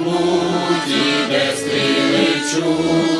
Бахмуті, де стріли чули.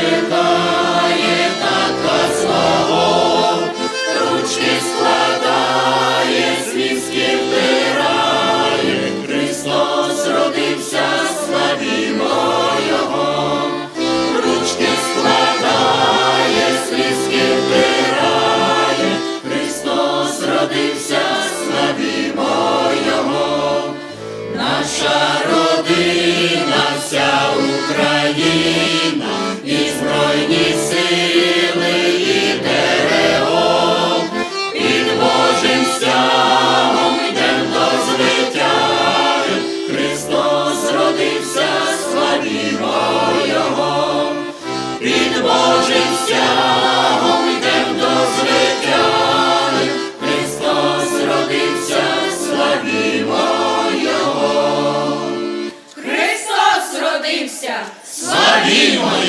to caminho